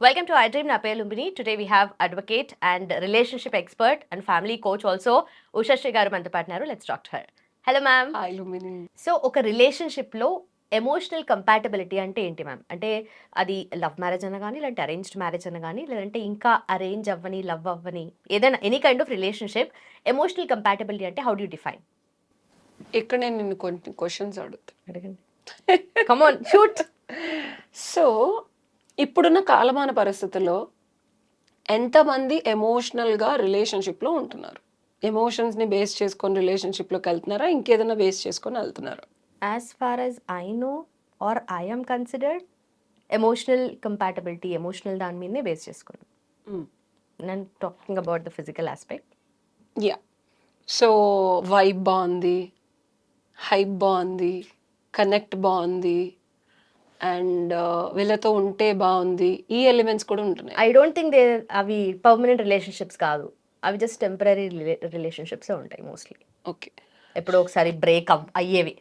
Welcome to iDream. నా పేరు Lumbini. Today we have advocate and relationship expert and family coach also Ushasri garu మనతో పాటున్నారు let's talk to her hello ma'am hi Lumini so ఒక రిలేషన్షిప్లో emotional compatibility అంటే ఏంటి ma'am అంటే అది love marriage అన్న కానీ లేదంటే అరేంజ్డ్ మ్యారేజ్ అన్న కానీ లేదంటే ఇంకా అరేంజ్ అవ్వని లవ్ అవ్వని ఏదైనా any kind of relationship emotional compatibility అంటే హౌ డూ డిఫైన్ ఇక్కడ నేను నిన్ను కొన్ని క్వశ్చన్స్ అడుగుతా. అడగండి. కమాన్ షూట్ సో ఇప్పుడున్న కాలమాన పరిస్థితుల్లో ఎంతమంది ఎమోషనల్గా రిలేషన్షిప్లో ఉంటున్నారు? ఎమోషన్స్ని బేస్ చేసుకొని రిలేషన్షిప్లోకి వెళ్తున్నారా? ఇంకేదైనా బేస్ చేసుకొని వెళ్తున్నారా? As far as I know or I am considered emotional compatibility emotional దాని మీదనే బేస్ చేసుకున్నాను Mm. నేను talking about the physical aspect yeah so vibe బాగుంది హైప్ బాగుంది కనెక్ట్ బాగుంది అండ్ వీళ్ళతో ఉంటే బాగుంది. ఈ ఎలిమెంట్స్ కూడా ఉంటున్నాయి. ఐ డోంట్ థింక్ దే అవి పర్మనెంట్ రిలేషన్షిప్స్ కాదు. అవి జస్ట్ టెంపరీ రిలేషన్షిప్స్ ఉంటాయి మోస్ట్లీ ఓకే ఎప్పుడో ఒకసారి బ్రేక్ అయ్యేవి.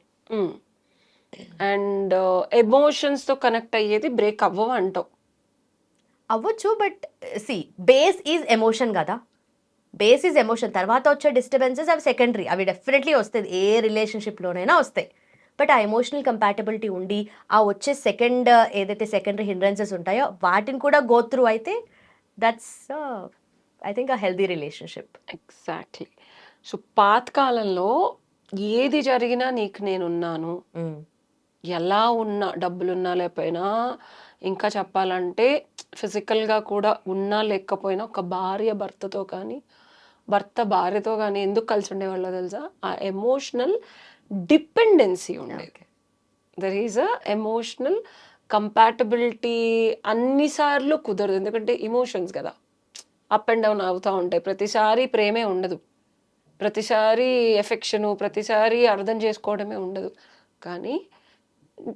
అండ్ ఎమోషన్స్తో కనెక్ట్ అయ్యేది బ్రేక్ అవ్వవు అంటావు. అవ్వచ్చు but see base is emotion కదా. బేస్ ఈజ్ ఎమోషన్ తర్వాత వచ్చే డిస్టర్బెన్సెస్ అవి సెకండరీ అవి డెఫినెట్లీ వస్తుంది ఏ రిలేషన్షిప్లోనైనా వస్తాయి. బట్ ఆ ఎమోషనల్ కంపాటబిలిటీ ఉండి ఆ వచ్చే సెకండ్ ఏదైతే సెకండరీ హిండ్రెన్సెస్ ఉంటాయో వాటిని కూడా గో త్రూ అయితే that's I think a healthy relationship exactly so పాతకాలంలో ఏది జరిగినా నీకు నేనున్నాను. ఎలా ఉన్నా డబ్బులున్నా లేకపోయినా ఇంకా చెప్పాలంటే ఫిజికల్గా కూడా ఉన్నా లేకపోయినా ఒక భార్య భర్తతో కానీ భర్త భార్యతో కానీ ఎందుకు కలిసి ఉండేవాళ్ళో తెలుసా? ఆ ఎమోషనల్ డిపెండెన్సీ ఉండేది. There is a emotional compatibility అన్నిసార్లు కుదరదు. ఎందుకంటే ఇమోషన్స్ కదా. అప్ అండ్ డౌన్ అవుతూ ఉంటాయి. ప్రతిసారి ప్రేమే ఉండదు. ప్రతిసారి ఎఫెక్షను ప్రతిసారి అర్థం చేసుకోవడమే ఉండదు. కానీ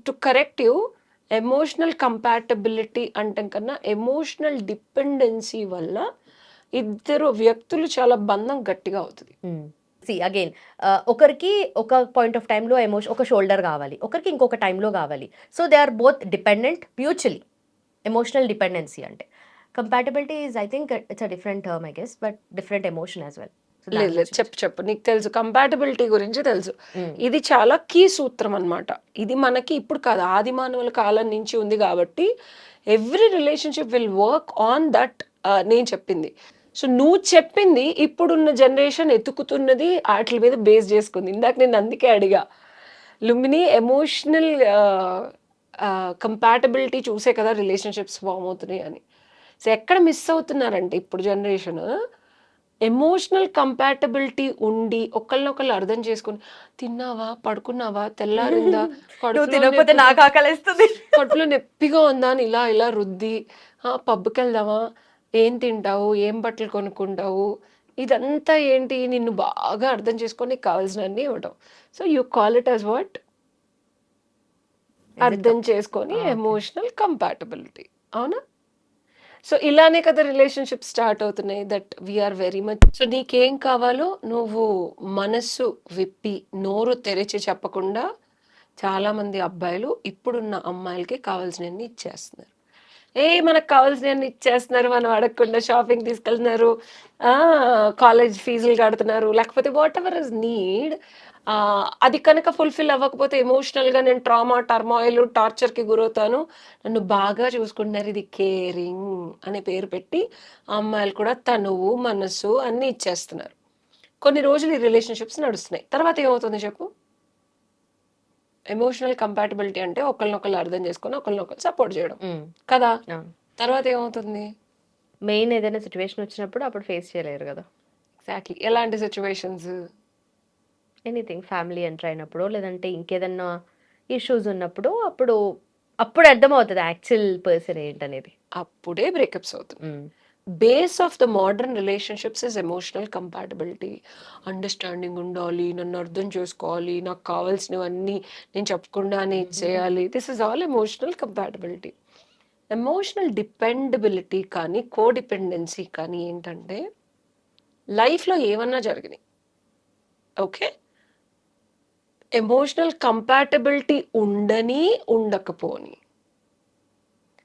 to correct you emotional compatibility అంటే కన్నా ఎమోషనల్ డిపెండెన్సీ వల్ల ఇద్దరు వ్యక్తులు చాలా బంధం గట్టిగా అవుతుంది. సి అగైన్ ఒకరికి ఒక పాయింట్ ఆఫ్ టైంలో ఎమోషన్ ఒక షోల్డర్ కావాలి. ఒకరికి ఇంకొక టైంలో కావాలి. So they are both dependent mutually emotional dependency అంటే. Compatibility is I think it's a different term I guess but different emotion as well లేదు లేదు. చెప్పు చెప్పు. నీకు తెలుసు. కంపాటబిలిటీ గురించి తెలుసు. ఇది చాలా కీ సూత్రం అన్నమాట. ఇది మనకి ఇప్పుడు కాదు. ఆది మానవుల కాలం నుంచి ఉంది కాబట్టి every relationship will work on that నేను చెప్పింది. సో నువ్వు చెప్పింది ఇప్పుడున్న జనరేషన్ ఎతుకుతున్నది వాటి మీద బేస్ చేసుకుంది. ఇందాక నేను అందుకే అడిగా. లుమిని ఎమోషనల్ కంపాటబిలిటీ చూసే కదా రిలేషన్షిప్స్ ఫామ్ అవుతున్నాయి అని. సో ఎక్కడ మిస్ అవుతున్నారంటే ఇప్పుడు జనరేషన్ ఎమోషనల్ కంపాటబిలిటీ ఉండి ఒకళ్ళనొకళ్ళు అర్థం చేసుకుని తిన్నావా? పడుకున్నావా? తెల్లారిందా? తినకపోతే నాకు ఆకలిస్తుంది. కడుపులో నొప్పిగా ఉందా అని ఇలా ఇలా రుద్ది "ఆ, పబ్కి వెళ్దామా? ఏం తింటావు? ఏం బట్టలు కొనుక్కుంటావు? ఇదంతా ఏంటి? నిన్ను బాగా అర్థం చేసుకొని కావాల్సినవన్నీ ఇవ్వడం so you call it as what అర్థం చేసుకొని Ah. ఎమోషనల్ కంపాటబిలిటీ అవునా? సో ఇలానే కదా రిలేషన్షిప్ స్టార్ట్ అవుతున్నాయి that we're very much so నీకేం కావాలో నువ్వు మనస్సు విప్పి నోరు తెరిచి చెప్పకుండా చాలా మంది అబ్బాయిలు ఇప్పుడున్న అమ్మాయిలకి కావాల్సినవన్నీ ఇచ్చేస్తున్నారు. ఏ మనకు కావాల్సినవన్నీ ఇచ్చేస్తున్నారు మనం అడగకుండా షాపింగ్ తీసుకెళ్తున్నారు కాలేజ్ ఫీజులు కడుతున్నారు. లేకపోతే వాట్ ఎవర్ ఇస్ నీడ్ అది కనుక ఫుల్ఫిల్ అవ్వకపోతే ఎమోషనల్గా నేను ట్రామా టర్మాయిల్ టార్చర్కి గురవుతాను. నన్ను బాగా చూసుకుంటున్నారు ఇది కేరింగ్ అనే పేరు పెట్టి అమ్మాయిలు కూడా తనువు మనసు అన్నీ ఇచ్చేస్తున్నారు. కొన్ని రోజులు ఈ రిలేషన్షిప్స్ నడుస్తున్నాయి. తర్వాత ఏమవుతుంది చెప్పు? ఎమోషనల్ కంపాటబిలిటీ అంటే ఒకరినొకరు అర్థం చేసుకొని ఒకరినొకరు సపోర్ట్ చేయడం. కదా? తర్వాత ఏమవుతుంది? మెయిన్ ఏదైనా సిచ్యువేషన్ వచ్చినప్పుడు అప్పుడు ఫేస్ చేయలేరు కదా. ఎగ్జాక్ట్లీ ఎలాంటి సిచ్యువేషన్స్ ఎనీథింగ్ ఫ్యామిలీ ఎంటర్ అయినప్పుడు లేదంటే ఇంకేదన్నా ఇష్యూస్ ఉన్నప్పుడు అప్పుడు అప్పుడు అర్థమవుతుంది యాక్చువల్ పర్సన్ ఏంటనేది. అప్పుడే బ్రేకప్స్ అవుతుంది. Base of the modern relationships is emotional compatibility understanding ఉండాలి నన్ను అర్థం చేసుకోవాలి నాకు కావాల్సినవన్నీ నేను చెప్పకుండానే ఇచ్చేయాలి this is all emotional compatibility emotional dependability కానీ కోడిపెండెన్సీ కానీ ఏంటంటే లైఫ్లో ఏమన్నా జరిగినాయి. ఓకే ఎమోషనల్ కంపాటబిలిటీ ఉండని ఉండకపోని.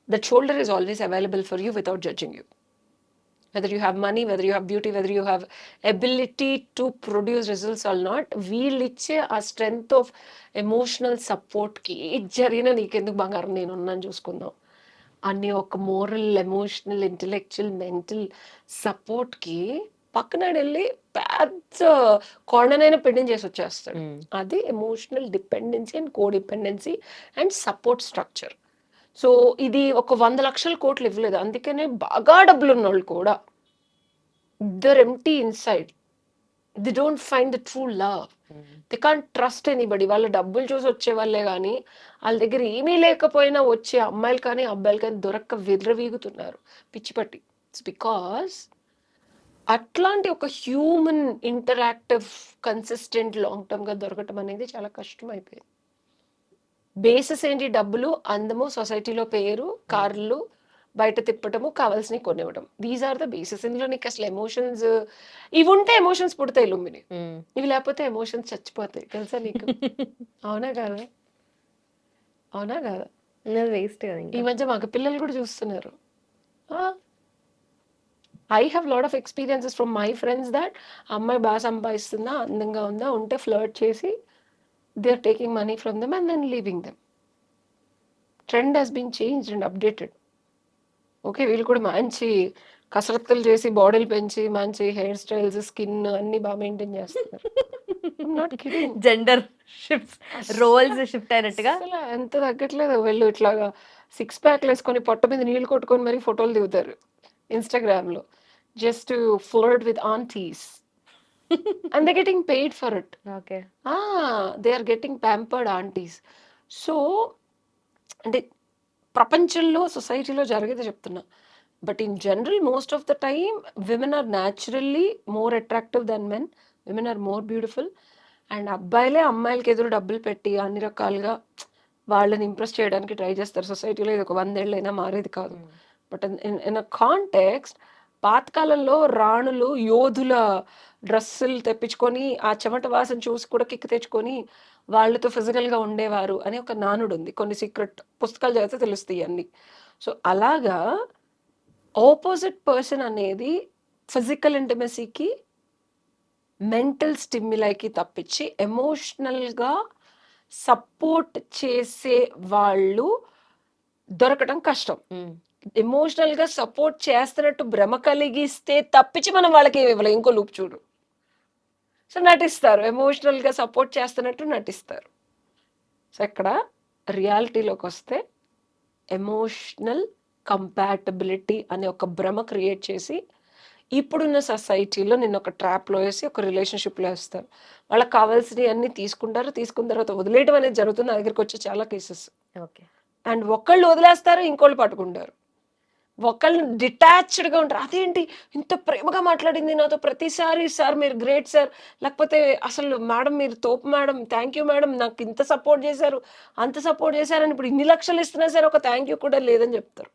That shoulder is always available for you without judging you. Whether you have money whether you have beauty whether you have ability to produce results or not వీళ్ళు ఇచ్చే ఆ strength of emotional సపోర్ట్కి ఏది జరిగినా నీకెందుకు బంగారం? నేను ఉన్నాను చూసుకుందాం. అన్ని ఒక మోరల్ ఎమోషనల్ ఇంటలెక్చువల్ మెంటల్ సపోర్ట్కి పక్కన వెళ్ళి పెద్ద కొండనైనా పెండింగ్ చేసి వచ్చేస్తాడు. అది emotional dependency and codependency and support structure so ఇది ఒక వంద లక్షల కోట్లు ఇవ్వలేదు. అందుకనే బాగా డబ్బులు ఉన్నోళ్ళు కూడా there empty inside they don't find the true love. They can't trust anybody. వాళ్ళ డబ్బులు చూసి వచ్చే వాళ్ళే కానీ వాళ్ళ దగ్గర ఏమీ లేకపోయినా వచ్చే అమ్మాయిలు కానీ అబ్బాయిలు కానీ దొరక్క విర్రవీగుతున్నారు పిచ్చి పట్టి. ఇట్స్ బికాస్ అట్లాంటి ఒక హ్యూమన్ ఇంటరాక్టివ్ కన్సిస్టెంట్ లాంగ్ టర్మ్గా దొరకటం అనేది చాలా కష్టం అయిపోయింది బేసిస్ ఏంటి? డబ్బులు అందము సొసైటీలో పేరు కార్లు బయట తిప్పటము కావాల్సినవి కొనివ్వడం దీస్ ఆర్ ద బేసిస్ ఇందులో నీకు అసలు ఎమోషన్స్ ఇవి ఉంటే ఎమోషన్స్ పుడతాయి లుమ్మిని ఇవి లేకపోతే ఎమోషన్స్ చచ్చిపోతాయి. తెలుసా నీకు? అవునా కాదా? అవునా కాదా? వేస్ట్ ఈ మధ్య మగ పిల్లలు కూడా చూస్తున్నారు. I have lot of experiences from my friends that అమ్మాయి బాగా సంపాదిస్తుందా అందంగా ఉందా ఉంటే ఫ్లర్ట్ చేసి they are taking money from them and then leaving them trend has been change and updated okay వీళ్ళు కూడా మంచి కసరత్తులు చేసి బాడీలు పెంచి మంచి హెయిర్ స్టైల్స్ స్కిన్ అన్ని బాగా మెయింటైన్ చేస్తున్నారు. Kidding gender shifts roles shift అయినట్టుగా. ఎంత తగ్గట్లేదు. వీళ్ళు ఇట్లాగా సిక్స్ ప్యాక్లు వేసుకొని పొట్ట మీద నీళ్ళు కొట్టుకొని మరీ ఫోటోలు దిగుతారు ఇన్స్టాగ్రామ్లో. Just flirt with aunties and they getting paid for it okay they are getting pampered aunties so అంటే ప్రపంచంలో సొసైటీలో జరిగేది చెప్తున్నా. But in general most of the time women are naturally more attractive than men women are more beautiful and అబ్బాయిలే అమ్మాయిలకి ఎదురు డబ్బులు పెట్టి అన్ని రకాలుగా వాళ్ళని ఇంప్రెస్ చేయడానికి ట్రై చేస్తారు. సొసైటీలో ఇది ఒక వందేళ్ళైనా మారేది కాదు. బట్ ఇన్ అ కాంటెక్స్ట్ పాతకాలంలో రాణులు యోధుల డ్రెస్సులు తెప్పించుకొని ఆ చెమట వాసన చూసి కూడా కిక్కు తెచ్చుకొని వాళ్ళతో ఫిజికల్గా ఉండేవారు అని ఒక నానుడు ఉంది కొన్ని సీక్రెట్ పుస్తకాలు చదివితే తెలుస్తాయి అన్ని. సో అలాగా ఆపోజిట్ పర్సన్ అనేది ఫిజికల్ ఇంటిమసీకి మెంటల్ స్టిమ్యులైకి తప్పించి ఎమోషనల్గా సపోర్ట్ చేసే వాళ్ళు దొరకడం కష్టం. ఎమోషనల్గా సపోర్ట్ చేస్తున్నట్టు భ్రమ కలిగిస్తే తప్పించి మనం వాళ్ళకి ఏమి ఇవ్వలేం. ఇంకో లూప్ చూడు. సో నటిస్తారు. ఎమోషనల్గా సపోర్ట్ చేస్తున్నట్టు నటిస్తారు. సో ఇక్కడ రియాలిటీలోకి వస్తే ఎమోషనల్ కంపాటబిలిటీ అనే ఒక భ్రమ క్రియేట్ చేసి ఇప్పుడున్న సొసైటీలో నేను ఒక ట్రాప్లో వేసి ఒక రిలేషన్షిప్లో వేస్తారు. వాళ్ళకి కావాల్సినవి అన్ని తీసుకుంటారు. తీసుకున్న తర్వాత వదిలేయడం అనేది జరుగుతుంది. నా దగ్గరికి వచ్చే చాలా కేసెస్ ఓకే. అండ్ ఒకళ్ళు వదిలేస్తారు ఇంకోళ్ళు పట్టుకుంటారు. ఒకళ్ళు డిటాచ్డ్గా ఉంటారు. అదేంటి? ఇంత ప్రేమగా మాట్లాడింది నాతో ప్రతిసారి. సార్ మీరు గ్రేట్ సార్. లేకపోతే అసలు మేడం మీరు తోపు మేడం థ్యాంక్ యూ మేడం నాకు ఇంత సపోర్ట్ చేశారు అంత సపోర్ట్ చేశారని ఇప్పుడు ఇన్ని లక్షలు ఇస్తున్నా సరే ఒక థ్యాంక్ యూ కూడా లేదని చెప్తారు.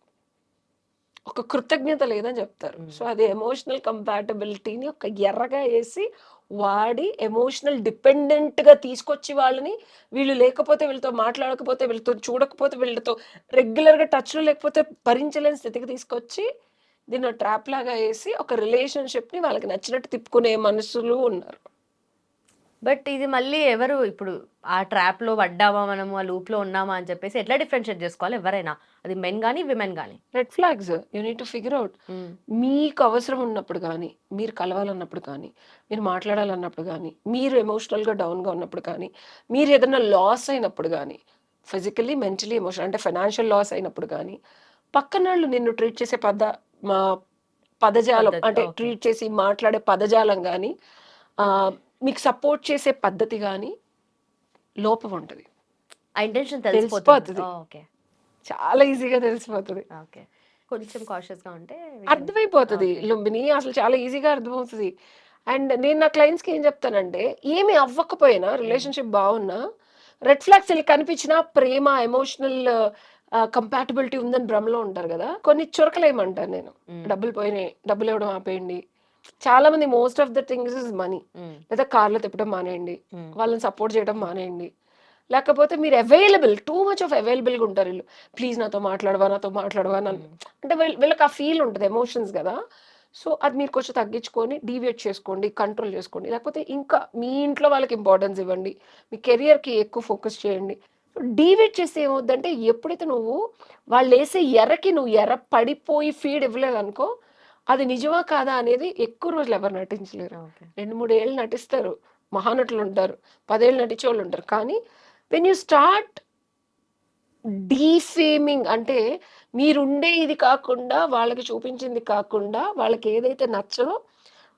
ఒక కృతజ్ఞత లేదని చెప్తారు. సో అది ఎమోషనల్ కంపాటబిలిటీని ఒక ఎర్రగా వేసి వాడి ఎమోషనల్ డిపెండెంట్గా తీసుకొచ్చి వాళ్ళని వీళ్ళు లేకపోతే వీళ్ళతో మాట్లాడకపోతే వీళ్ళతో చూడకపోతే వీళ్ళతో రెగ్యులర్గా టచ్లో లేకపోతే భరించలేని స్థితికి తీసుకొచ్చి దీన్ని ట్రాప్ లాగా వేసి ఒక రిలేషన్షిప్ని వాళ్ళకి నచ్చినట్టు తిప్పుకునే మనుషులు ఉన్నారు. బట్ ఇది మళ్ళీ ఎవరు ఇప్పుడు ఆ ట్రాప్లో పడ్డామా మనము ఆ లూప్లో ఉన్నామా అని చెప్పేసి ఎట్లా డిఫరెన్షియేట్ చేసుకోవాలి ఎవరైనా? అది మెన్ కానీ విమెన్ కానీ red flags you need to figure out మీకు అవసరం ఉన్నప్పుడు కానీ మీరు కలవాలన్నప్పుడు కానీ మీరు మాట్లాడాలన్నప్పుడు కానీ మీరు ఎమోషనల్గా డౌన్గా ఉన్నప్పుడు కానీ మీరు ఏదైనా లాస్ అయినప్పుడు కానీ ఫిజికలీ మెంటలీ ఎమోషనల్ అంటే ఫైనాన్షియల్ లాస్ అయినప్పుడు కానీ పక్కన వాళ్ళు నిన్ను ట్రీట్ చేసే పద మా పదజాలం అంటే. ట్రీట్ చేసి మాట్లాడే పదజాలం కానీ మీకు సపోర్ట్ చేసే పద్ధతి కానీ లోపం ఉంటుంది. ఆ ఇంటెన్షన్ తెలిసిపోతుంది. ఓకే చాలా ఈజీగా తెలిసిపోతుంది. ఓకే కొంచెం కాషియస్గా ఉంటే అర్థమైపోతుంది. లుంబిని అసలు చాలా ఈజీగా అర్థమవుతుంది. అండ్ నేను నా క్లయింట్స్కి ఏం చెప్తానంటే ఏమి అవ్వకపోయినా రిలేషన్షిప్ బాగున్నా రెడ్ ఫ్లాగ్స్ వీళ్ళకి కనిపించినా ప్రేమ ఎమోషనల్ కంపాటబిలిటీ ఉందని భ్రమలో ఉంటారు కదా కొన్ని చురకలేమంటాను నేను. Mm. డబ్బులు పోయినాయి డబ్బులు ఇవ్వడం ఆపేయండి చాలా మంది most of the things is money. లేదా కార్లో తిప్పడం మానేయండి. Mm. వాళ్ళని సపోర్ట్ చేయడం మానేయండి. లేకపోతే మీరు అవైలబుల్ టూ మచ్ ఆఫ్ అవైలబుల్గా ఉంటారు వీళ్ళు. ప్లీజ్ నాతో మాట్లాడవా నాతో మాట్లాడవా నన్ను అంటే వీళ్ళ- వీళ్ళకి ఆ ఫీల్ ఉంటుంది ఎమోషన్స్ కదా. సో అది మీరు కొంచెం తగ్గించుకొని డీవియేట్ చేసుకోండి కంట్రోల్ చేసుకోండి. లేకపోతే ఇంకా మీ ఇంట్లో వాళ్ళకి ఇంపార్టెన్స్ ఇవ్వండి. మీ కెరియర్కి ఎక్కువ ఫోకస్ చేయండి. డీవియేట్ చేస్తే ఏమవుద్దంటే ఎప్పుడైతే నువ్వు వాళ్ళు వేసే ఎర్రకి నువ్వు ఎర్ర పడిపోయి ఫీడ్ ఇవ్వలేదు అనుకో అది నిజమా కాదా అనేది ఎక్కువ రోజులు ఎవరు నటించలేరు. రెండు మూడు ఏళ్ళు నటిస్తారు. మహానటులు ఉంటారు. పదేళ్ళు నటించే వాళ్ళు ఉంటారు. కానీ వెన్ యూ స్టార్ట్ డీఫేమింగ్ అంటే మీరుండే ఇది కాకుండా వాళ్ళకి చూపించింది కాకుండా వాళ్ళకి ఏదైతే నచ్చదో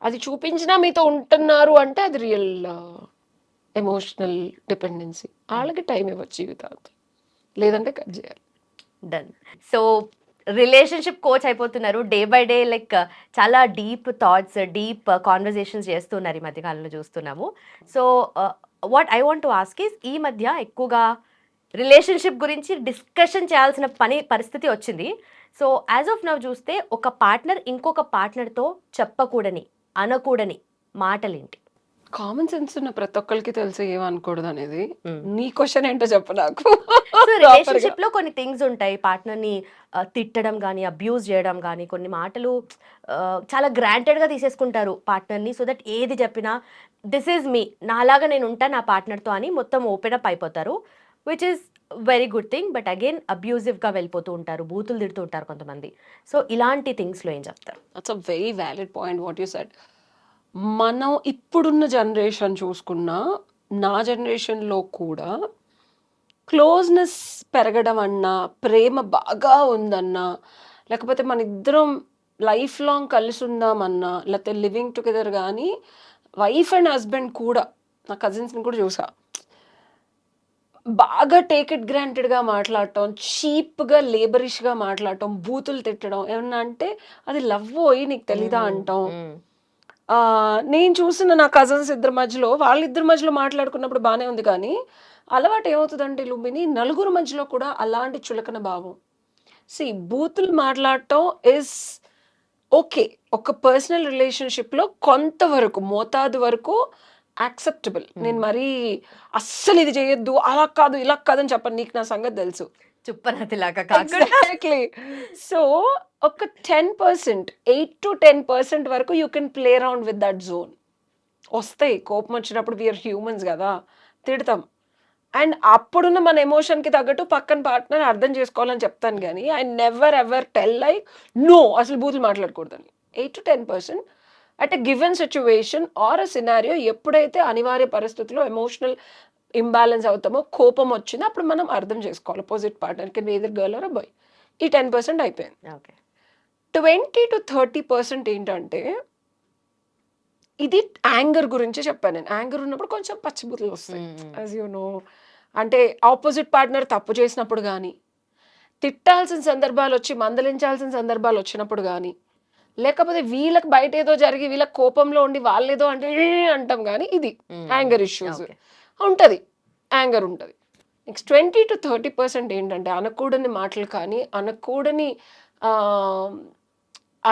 అది చూపించినా మీతో ఉంటున్నారు అంటే అది రియల్ ఎమోషనల్ డిపెండెన్సీ వాళ్ళకి టైం ఇవ్వచ్చు జీవితాంతం. లేదంటే కట్ చేయాలి. డన్ సో రిలేషన్షిప్ కోచ్ అయిపోతున్నారు. Day by day like uh, చాలా deep thoughts deep uh, conversations చేస్తున్నారు ఈ మధ్యకాలంలో చూస్తున్నాము. So what I want to ask is ఈ మధ్య ఎక్కువగా రిలేషన్షిప్ గురించి డిస్కషన్ చేయాల్సిన పని పరిస్థితి వచ్చింది. సో యాజ్ ఆఫ్ నవ్ చూస్తే ఒక పార్ట్నర్ ఇంకొక పార్ట్నర్తో చెప్పకూడని అనకూడని మాటలేంటి? కామన్ సెన్స్ ఉన్న ప్రతి ఒక్కరికి తెలుసు ఏమనుకూడదు అనేది. నీ క్వశ్చన్ ఏంటో చెప్పు నాకు. రిలేషన్షిప్లో కొన్ని థింగ్స్ ఉంటాయి. పార్ట్నర్ని తిట్టడం కానీ అబ్యూజ్ చేయడం కానీ కొన్ని మాటలు చాలా గ్రాంటెడ్గా తీసేసుకుంటారు పార్ట్నర్ని. సో దట్ ఏది చెప్పినా దిస్ ఈజ్ మీ నాలాగా నేను ఉంటా నా partner తో అని మొత్తం ఓపెన్ అప్ అయిపోతారు. Which is very good thing but again అబ్యూజివ్గా వెళ్ళిపోతూ ఉంటారు. బూతులు తిడుతూ ఉంటారు కొంతమంది. సో ఇలాంటి థింగ్స్లో ఏం చెప్తారు? A very valid point what you said మనం ఇప్పుడున్న జనరేషన్ చూసుకున్నా నా జనరేషన్లో కూడా క్లోజ్నెస్ పెరగడం అన్నా ప్రేమ బాగా ఉందన్నా లేకపోతే మన ఇద్దరం లైఫ్ లాంగ్ కలిసి ఉందామన్నా లేకపోతే లివింగ్ టుగెదర్ కానీ వైఫ్ అండ్ హస్బెండ్ కూడా నా కజిన్స్ని కూడా చూసా. బాగా టేక్ ఇట్ గ్రాంటెడ్గా మాట్లాడటం చీప్గా లేబరిష్గా మాట్లాడటం బూతులు తిట్టడం ఏమన్నా అంటే అది లవ్ పోయి నీకు తెలీదా అంటాం. నేను చూసిన నా కజిన్స్ ఇద్దరి మధ్యలో వాళ్ళిద్దరి మధ్యలో మాట్లాడుకున్నప్పుడు బాగానే ఉంది కానీ అలవాటు ఏమవుతుందంటే లుంబిని నలుగురు మధ్యలో కూడా అలాంటి చులకన భావం. సి బూతులు మాట్లాడటం ఇస్ ఓకే ఒక పర్సనల్ రిలేషన్షిప్లో కొంతవరకు మోతాదు వరకు యాక్సెప్టబుల్ నేను మరీ అస్సలు ఇది చేయొద్దు అలా కాదు ఇలా కాదని చెప్పను. నీకు నా సంగతి తెలుసు. చుప్పనతిలాగా కాకుండా. ఎగ్జాక్ట్లీ సో ఒక ten percent eight to ten percent వరకు you can play around with that zone వస్తాయి కోపం వచ్చినప్పుడు వీఆర్ హ్యూమన్స్ కదా తిడతాం. అండ్ అప్పుడున్న మన ఎమోషన్కి తగ్గట్టు పక్కన పార్ట్నర్ అర్థం చేసుకోవాలని చెప్తాను కానీ I never ever tell like no అసలు బూతులు మాట్లాడకూడదని. Eight to ten percent at a given situation or a scenario ఎప్పుడైతే అనివార్య పరిస్థితుల్లో ఎమోషనల్ ఇంబ్యాలెన్స్ అవుతామో కోపం వచ్చిందో అప్పుడు మనం అర్థం చేసుకోవాలి. అపోజిట్ పార్ట్నర్కి ఎదురు గర్ల్ ఆర్ బాయ్ ఈ టెన్ పర్సెంట్ అయిపోయింది. Okay. Twenty to thirty percent ఏంటంటే ఇది యాంగర్ గురించి చెప్పాను నేను. యాంగర్ ఉన్నప్పుడు కొంచెం పచ్చిబుద్ధులు వస్తాయి. యాజ్ యూ నో అంటే ఆపోజిట్ పార్ట్నర్ తప్పు చేసినప్పుడు కానీ తిట్టాల్సిన సందర్భాలు వచ్చి మందలించాల్సిన సందర్భాలు వచ్చినప్పుడు కానీ లేకపోతే వీళ్ళకి బయట ఏదో జరిగి వీళ్ళకి కోపంలో ఉండి వాళ్ళేదో అంటే అంటాం కానీ ఇది యాంగర్ ఇష్యూస్. ఉంటుంది. యాంగర్ ఉంటుంది. Next twenty to thirty percent ఏంటంటే అనకూడని మాటలు కానీ అనకూడని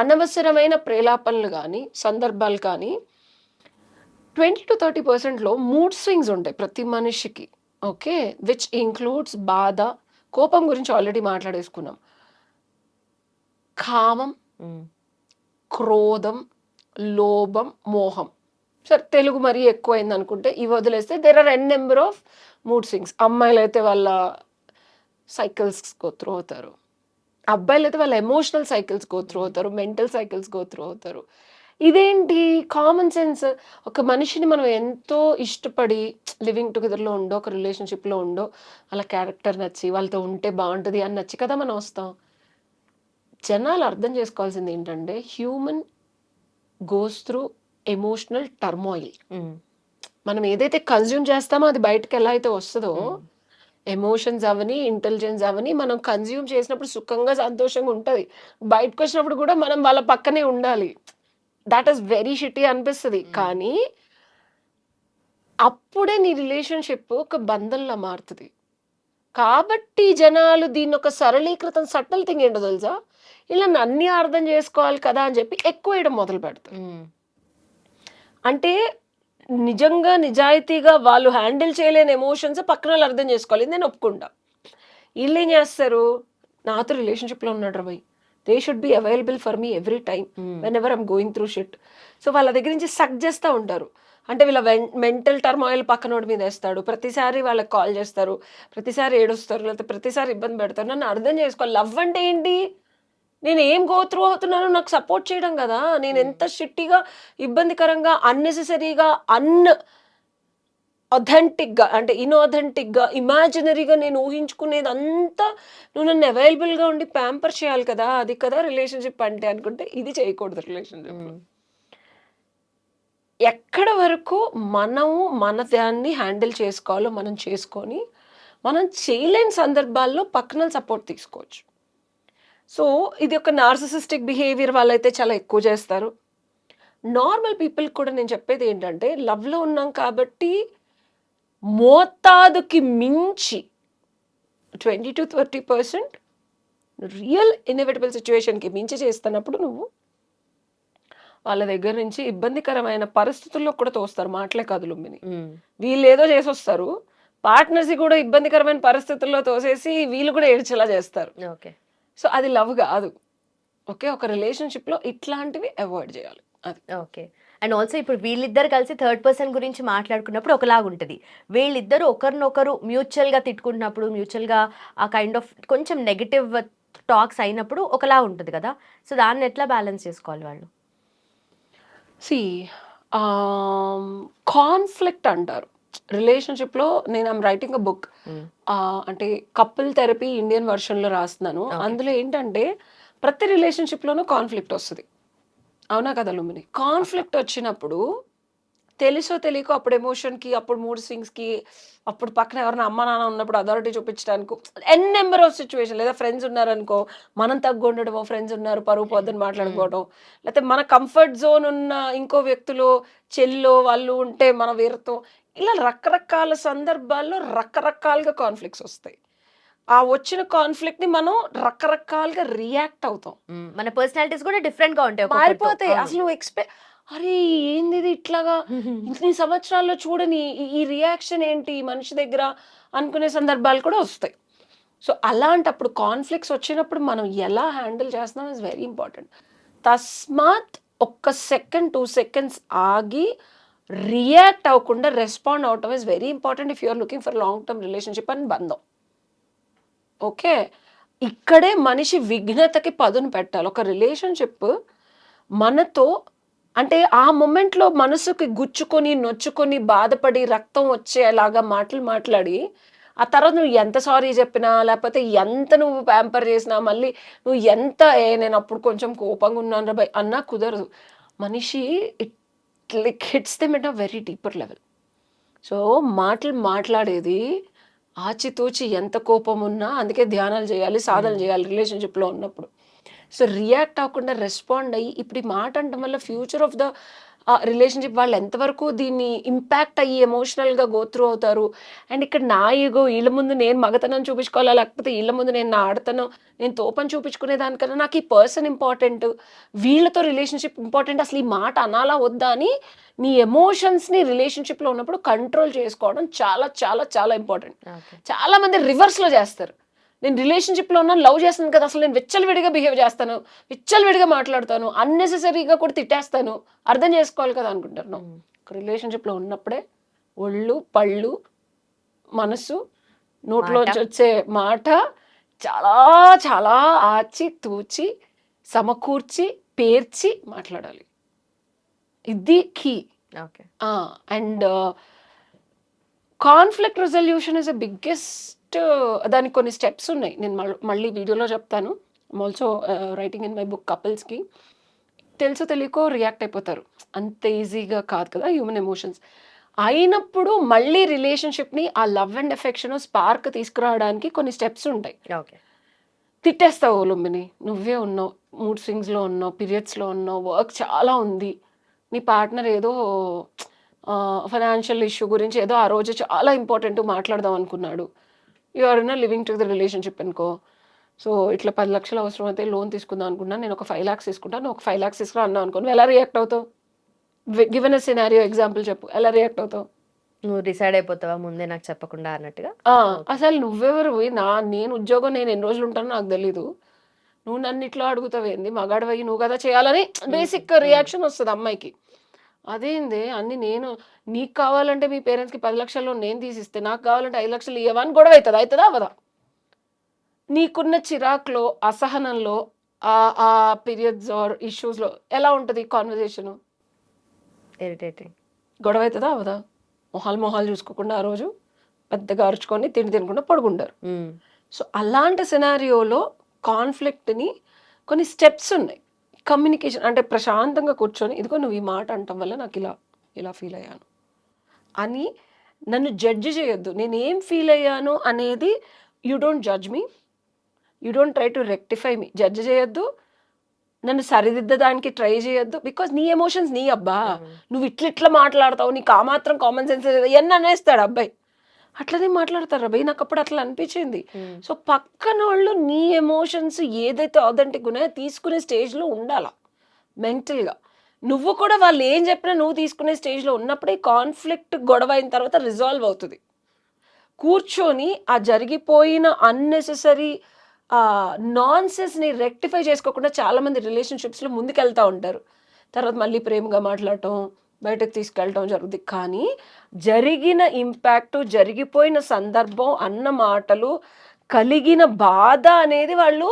అనవసరమైన ప్రేలాపనలు కానీ సందర్భాలు కానీ ట్వంటీ టు థర్టీ పర్సెంట్లో మూడ్ స్వింగ్స్ ఉంటాయి ప్రతి మనిషికి. ఓకే విచ్ ఇంక్లూడ్స్ బాధ కోపం గురించి ఆల్రెడీ మాట్లాడేసుకున్నాం. కామం క్రోధం లోభం మోహం. సరే తెలుగు మరీ ఎక్కువైంది అనుకుంటే ఇవి వదిలేస్తే there are n number of mood swings అమ్మాయిలు అయితే వాళ్ళ సైకిల్స్ త్రూ అవుతారు. అబ్బాయిలు అయితే వాళ్ళ ఎమోషనల్ సైకిల్స్ త్రూ అవుతారు మెంటల్ సైకిల్స్ త్రూ అవుతారు. ఇదేంటి? కామన్ సెన్స్ ఒక మనిషిని మనం ఎంతో ఇష్టపడి లివింగ్ టుగెదర్లో ఉండో ఒక రిలేషన్షిప్లో ఉండో వాళ్ళ క్యారెక్టర్ నచ్చి వాళ్ళతో ఉంటే బాగుంటుంది అని నచ్చి కదా మనం వస్తాం. జనాలు అర్థం చేసుకోవాల్సింది ఏంటంటే human goes through emotional turmoil మనం ఏదైతే కన్జ్యూమ్ చేస్తామో అది బయటకు ఎలా అయితే వస్తుందో ఎమోషన్స్ అవని ఇంటెలిజెన్స్ అవని మనం కన్జ్యూమ్ చేసినప్పుడు సుఖంగా సంతోషంగా ఉంటుంది. బయటకు వచ్చినప్పుడు కూడా మనం వాళ్ళ పక్కనే ఉండాలి. దాట్ ఈస్ వెరీ షిటీ అనిపిస్తుంది. కానీ అప్పుడే నీ రిలేషన్షిప్ ఒక బంధంలా మారుతుంది. కాబట్టి జనాలు దీన్ని ఒక సరళీకృతం సట్టల్ థింగ్ ఏంటో తెలుసా? ఇలా అన్ని అర్థం చేసుకోవాలి కదా అని చెప్పి ఎక్కువ వేయడం మొదలు పెడతారు అంటే నిజంగా నిజాయితీగా వాళ్ళు హ్యాండిల్ చేయలేని ఎమోషన్స్ పక్కన వాళ్ళు అర్థం చేసుకోవాలి. నేను ఒప్పుకుంటా. వీళ్ళు ఏం చేస్తారు? నాతో రిలేషన్షిప్లో ఉన్నాడు రా they should be available for me every time when I'm going through shit so వాళ్ళ దగ్గర నుంచి సక్ చేస్తూ ఉంటారు. అంటే వీళ్ళ మెంటల్ టర్మాయిల్ పక్కనోడి మీద వేస్తాడు. ప్రతిసారి వాళ్ళకి కాల్ చేస్తారు. ప్రతిసారి ఏడుస్తారు. లేకపోతే ప్రతిసారి ఇబ్బంది పెడతారు. నన్ను అర్థం చేసుకోవాలి లవ్ అంటే ఏంటి? నేను ఏం గో త్రూ అవుతున్నానో నాకు సపోర్ట్ చేయడం కదా. నేను ఎంత షిట్టిగా ఇబ్బందికరంగా అన్నెసెసరీగా అన్ అథెంటిక్గా అంటే ఇన్ఆథెంటిక్గా ఇమాజినరీగా నేను ఊహించుకునేది అంతా నువ్వు నన్ను అవైలబుల్గా ఉండి ప్యాంపర్ చేయాలి కదా. అది కదా రిలేషన్షిప్ అంటే అనుకుంటే ఇది చేయకూడదు రిలేషన్షిప్ ఎక్కడ వరకు మనము మన దాన్ని హ్యాండిల్ చేసుకోవాలో మనం చేసుకొని మనం చేయలేని సందర్భాల్లో పక్కన సపోర్ట్ తీసుకోవచ్చు. సో ఇది ఒక నార్సిసిస్టిక్ బిహేవియర్ వాళ్ళైతే చాలా ఎక్కువ చేస్తారు. నార్మల్ పీపుల్ కూడా నేను చెప్పేది ఏంటంటే లవ్లో ఉన్నాం కాబట్టి మోతాదుకి మించి twenty to thirty percent real inevitable సిచ్యువేషన్కి మించి చేస్తున్నప్పుడు నువ్వు వాళ్ళ దగ్గర నుంచి ఇబ్బందికరమైన పరిస్థితుల్లో కూడా తోస్తారు మాటలే కాదు లుమ్మిని వీళ్ళు ఏదో చేసి వస్తారు పార్ట్నర్స్ కూడా ఇబ్బందికరమైన పరిస్థితుల్లో తోసేసి వీళ్ళు కూడా ఏడ్చేలా చేస్తారు. ఓకే. సో అది లవ్ కాదు. ఓకే ఒక relationship లో ఇట్లాంటివి అవాయిడ్ చేయాలి. అది. ఓకే. అండ్ ఆల్సో ఇప్పుడు వీళ్ళిద్దరు కలిసి థర్డ్ పర్సన్ గురించి మాట్లాడుకున్నప్పుడు ఒకలాగా ఉంటుంది. వీళ్ళిద్దరు ఒకరినొకరు మ్యూచువల్గా తిట్టుకుంటున్నప్పుడు మ్యూచువల్గా ఆ కైండ్ ఆఫ్ కొంచెం నెగిటివ్ టాక్స్ అయినప్పుడు ఒకలా ఉంటుంది కదా. సో దాన్ని ఎట్లా బ్యాలెన్స్ చేసుకోవాలి వాళ్ళు? సి కాన్ఫ్లిక్ట్ అంటారు. రిలేషన్షిప్లో నేను ఐమ్ రైటింగ్ అ బుక్. అంటే కపుల్ థెరపీ ఇండియన్ వర్షన్లో రాస్తున్నాను. అందులో ఏంటంటే ప్రతి రిలేషన్షిప్లోనూ కాన్ఫ్లిక్ట్ వస్తుంది. అవునా కదా లుమిని కాన్ఫ్లిక్ట్ వచ్చినప్పుడు తెలుసో తెలియకో అప్పుడు ఎమోషన్కి అప్పుడు మూడ్ స్వింగ్స్కి అప్పుడు పక్కన ఎవరైనా అమ్మ నాన్న ఉన్నప్పుడు అథారిటీ చూపించడానికి ఎన్ నెంబర్ ఆఫ్ సిచ్యువేషన్ లేదా ఫ్రెండ్స్ ఉన్నారనుకో మనం తగ్గు ఉండడమో ఫ్రెండ్స్ ఉన్నారు పరువు పొద్దున మాట్లాడుకోవడం లేకపోతే మన కంఫర్ట్ జోన్ ఉన్న ఇంకో వ్యక్తులు చెల్లో వాళ్ళు ఉంటే మన వీరితో ఇలా రకరకాల సందర్భాల్లో రకరకాలుగా కాన్ఫ్లిక్ట్స్ వస్తాయి. ఆ వచ్చిన కాన్ఫ్లిక్ట్ని మనం రకరకాలుగా రియాక్ట్ అవుతాం. మన పర్సనాలిటీస్ కూడా డిఫరెంట్గా ఉంటాయి. మారిపోతాయి. అసలు ఎక్స్పెక్ట్ అరే ఏంది ఇది ఇట్లాగా? ఇన్ని సంవత్సరాల్లో చూడని ఈ- రియాక్షన్ ఏంటి? మనిషి దగ్గర అనుకునే సందర్భాలు కూడా వస్తాయి. సో అలాంటప్పుడు కాన్ఫ్లిక్ట్స్ వచ్చినప్పుడు మనం ఎలా హ్యాండిల్ చేస్తున్నాం ఇస్ వెరీ ఇంపార్టెంట్ తస్మాత్ ఒక్క సెకండ్ టూ సెకండ్స్ ఆగి రియాక్ట్ అవ్వకుండా రెస్పాండ్ అవటం is very important if you're looking for long term relationship అని బంధం. ఓకే ఇక్కడే మనిషి విఘ్నతకి పదును పెట్టాలి. ఒక రిలేషన్షిప్ మనతో అంటే ఆ మూమెంట్లో మనసుకి గుచ్చుకొని నొచ్చుకొని బాధపడి రక్తం వచ్చేలాగా మాటలు మాట్లాడి ఆ తర్వాత నువ్వు ఎంత సారీ చెప్పినా లేకపోతే ఎంత నువ్వు ప్యాంపర్ చేసినా మళ్ళీ నువ్వు ఎంత ఏ నేను అప్పుడు కొంచెం కోపంగా ఉన్నాను రా భయ్" అన్నా కుదరదు. మనిషి it like hits them at a very deeper level so మాటలు మాట్లాడేది ఆచితూచి ఎంత కోపం ఉన్నా అందుకే ధ్యానాలు చేయాలి సాధనలు చేయాలి రిలేషన్షిప్లో ఉన్నప్పుడు. సో రియాక్ట్ అవ్వకుండా రెస్పాండ్ అయ్యి ఇప్పుడు ఈ మాట అనడం వల్ల ఫ్యూచర్ ఆఫ్ ద రిలేషన్షిప్ వాళ్ళు ఎంతవరకు దీన్ని ఇంపాక్ట్ అయ్యి ఎమోషనల్గా గోత్రూ అవుతారు? అండ్ ఇక్కడ నా ఈగో వీళ్ళ ముందు నేను మగతనం చూపించుకోవాలా? లేకపోతే వీళ్ళ ముందు నేను నా ఆడతనం నేను తోపని చూపించుకునే దానికన్నా నాకు ఈ పర్సన్ ఇంపార్టెంట్ వీళ్ళతో రిలేషన్షిప్ ఇంపార్టెంట్ అసలు ఈ మాట అనాలా వద్దా అని నీ ఎమోషన్స్ని రిలేషన్షిప్లో ఉన్నప్పుడు కంట్రోల్ చేసుకోవడం చాలా చాలా చాలా ఇంపార్టెంట్ Okay. చాలా మంది రివర్స్లో చేస్తారు. నేను రిలేషన్షిప్లో ఉన్నాను లవ్ చేస్తాను కదా అసలు నేను విచ్చలవిడిగా బిహేవ్ చేస్తాను విచ్చలవిడిగా మాట్లాడతాను అన్నెసెసరీగా కూడా తిట్టేస్తాను అర్థం చేసుకోవాలి కదా. ఒక రిలేషన్షిప్లో ఉన్నప్పుడే ఒళ్ళు పళ్ళు మనసు నోట్లోంచి. వచ్చే మాట చాలా చాలా ఆచి తూచి సమకూర్చి పేర్చి మాట్లాడాలి. ఇది key okay and conflict resolution is a biggest దానికి కొన్ని స్టెప్స్ ఉన్నాయి. నేను మళ్ళీ వీడియోలో చెప్తాను. Also writing in my book కపుల్స్కి తెలుసో తెలియకో రియాక్ట్ అయిపోతారు. అంత ఈజీగా కాదు కదా హ్యూమన్ ఎమోషన్స్ అయినప్పుడు మళ్ళీ రిలేషన్షిప్ని ఆ లవ్ అండ్ ఎఫెక్షన్ స్పార్క్ తీసుకురావడానికి కొన్ని స్టెప్స్ ఉంటాయి. ఓకే తిట్టేస్తావు లుంబిని. నువ్వే ఉన్నావు. మూడ్ స్వింగ్స్లో ఉన్నావు. పీరియడ్స్లో ఉన్నావు. వర్క్ చాలా ఉంది. నీ పార్ట్నర్ ఏదో ఫైనాన్షియల్ ఇష్యూ గురించి ఏదో ఆ రోజు చాలా ఇంపార్టెంట్ మాట్లాడదాం అనుకున్నాడు. You are in living to the relationship అనుకో. సో ఇట్లా పది లక్షలు అవసరం అయితే లోన్ తీసుకుందాం అనుకున్నా నేను ఒక ఫైవ్ ల్యాక్స్ తీసుకుంటాను ఒక ఫైవ్ ల్యాక్స్ తీసుకురా అన్నా అనుకో నువ్వు ఎలా రియాక్ట్ అవుతావు? గివెన్ అ సినారియో ఎగ్జాంపుల్ చెప్పు ఎలా రియాక్ట్ అవుతావు? నువ్వు డిసైడ్ అయిపోతావా? ముందే నాకు చెప్పకుండా అన్నట్టుగా? అసలు నువ్వెవరు నా నేను ఉద్యోగం నేను ఎన్ని రోజులు ఉంటానో నాకు తెలీదు. నువ్వు నన్ను ఇట్లా అడుగుతావేంది? మగాడివయ్యి నువ్వు కదా చేయాలని బేసిక్ రియాక్షన్ వస్తుంది అమ్మాయికి. అదేంది? అన్ని నేను నీకు కావాలంటే మీ పేరెంట్స్కి పది లక్షల్లో నేను తీసిస్తే నాకు కావాలంటే ఐదు లక్షలు ఇవ్వని గొడవ అవుతుంది అవుతుందా అవదా నీకున్న చిరాకులో అసహనంలో ఆ ఆ పీరియడ్స్ ఆర్ ఇష్యూస్లో ఎలా ఉంటుంది కాన్వర్జేషన్ ఇరిటేటింగ్ గొడవ అవుతుందా అవదా మొహాలు మొహాలు చూసుకోకుండా ఆ రోజు పెద్దగా అరుచుకొని తిండి తినకుండా పడుకుంటారు. సో అలాంటి సినారియోలో కాన్ఫ్లిక్ట్ని కొన్ని స్టెప్స్ ఉన్నాయి. కమ్యూనికేషన్ అంటే ప్రశాంతంగా కూర్చొని ఇదిగో నువ్వు ఈ మాట అంటం వల్ల నాకు ఇలా ఇలా ఫీల్ అయ్యాను. అని నన్ను జడ్జి చేయొద్దు. నేను ఏం ఫీల్ అయ్యాను అనేది you don't judge me you don't try to rectify me judge చేయొద్దు. నన్ను సరిదిద్దడానికి ట్రై చేయొద్దు. బికాజ్ నీ ఎమోషన్స్ నీ అబ్బా. నువ్వు ఇట్లా ఇట్లా మాట్లాడతావు. నీకు ఆ మాత్రం కామన్ సెన్స్ ఎన్ని అనేస్తాడు అబ్బాయి? అట్లనే మాట్లాడతారు? అబ్బాయి నాకు అప్పుడు అట్లా అనిపించింది. సో పక్కన వాళ్ళు నీ ఎమోషన్స్ ఏదైతే ఆథెంటిక్ ఉన్నాయో తీసుకునే స్టేజ్లో ఉండాల? మెంటల్గా. నువ్వు కూడా వాళ్ళు ఏం చెప్పినా నువ్వు తీసుకునే స్టేజ్లో ఉన్నప్పుడే కాన్ఫ్లిక్ట్ గొడవ అయిన తర్వాత రిజాల్వ్ అవుతుంది. కూర్చొని ఆ జరిగిపోయిన అన్నెసెసరీ నాన్సెస్ని రెక్టిఫై చేసుకోకుండా చాలామంది రిలేషన్షిప్స్లో ముందుకెళ్తూ ఉంటారు. తర్వాత మళ్ళీ ప్రేమగా మాట్లాడటం బయటకు తీసుకెళ్ళటం జరుగుతుంది కానీ జరిగిన ఇంపాక్ట్ జరిగిపోయిన సందర్భం అన్న మాటలు కలిగిన బాధ అనేది వాళ్ళు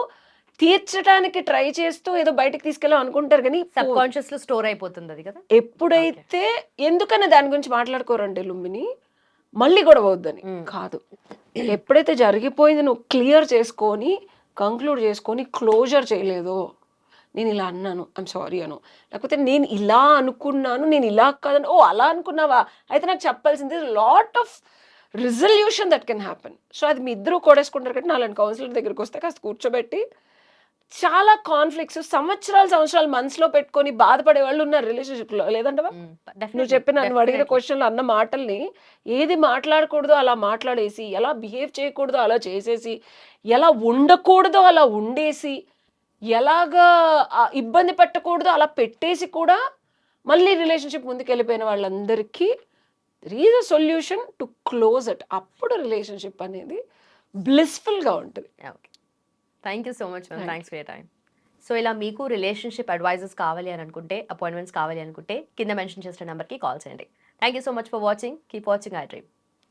తీర్చడానికి ట్రై చేస్తూ ఏదో బయటకు తీసుకెళ్ళాం అనుకుంటారు కానీ సబ్ కాన్షియస్లో స్టోర్ అయిపోతుంది అది కదా? ఎప్పుడైతే ఎందుకన్నా దాని గురించి మాట్లాడుకోరంటే లుంబిని మళ్ళీ గొడవ అవుద్దని కాదు. ఎప్పుడైతే జరిగిపోయింది నువ్వు క్లియర్ చేసుకొని కంక్లూడ్ చేసుకొని క్లోజర్ చేయలేదో నేను ఇలా అన్నాను ఐమ్ సారీ అను. లేకపోతే నేను ఇలా అనుకున్నాను నేను ఇలా కాదని ఓ అలా అనుకున్నావా? అయితే నాకు చెప్పాల్సింది lot of resolution that can happen so అది మీ ఇద్దరు కొడేసుకుంటారు కాబట్టి నాలుగు కౌన్సిలర్ దగ్గరికి వస్తే కాస్త కూర్చోబెట్టి చాలా కాన్ఫ్లిక్ట్స్ సంవత్సరాలు సంవత్సరాలు మనసులో పెట్టుకొని బాధపడే వాళ్ళు ఉన్నారు రిలేషన్షిప్లో లేదంటే నువ్వు చెప్పిన నువ్వు అడిగిన క్వశ్చన్లు అన్న మాటల్ని ఏది మాట్లాడకూడదో అలా మాట్లాడేసి ఎలా బిహేవ్ చేయకూడదో అలా చేసేసి ఎలా ఉండకూడదో అలా ఉండేసి ఎలాగా ఇబ్బంది పెట్టకూడదో అలా పెట్టేసి కూడా మళ్ళీ రిలేషన్షిప్ ముందుకు వెళ్ళిపోయిన వాళ్ళందరికీ reach a solution to close at అప్పుడు రిలేషన్షిప్ అనేది బ్లిస్ఫుల్గా ఉంటుంది. Okay thank you so much ma'am thanks for your time so ఇలా మీకు రిలేషన్షిప్ అడ్వైజర్స్ కావాలి అని అనుకుంటే అపాయింట్మెంట్స్ కావాలి అనుకుంటే కింద మెన్షన్ చేసిన నెంబర్కి కాల్ చేయండి. Thank you so much for watching keep watching iDream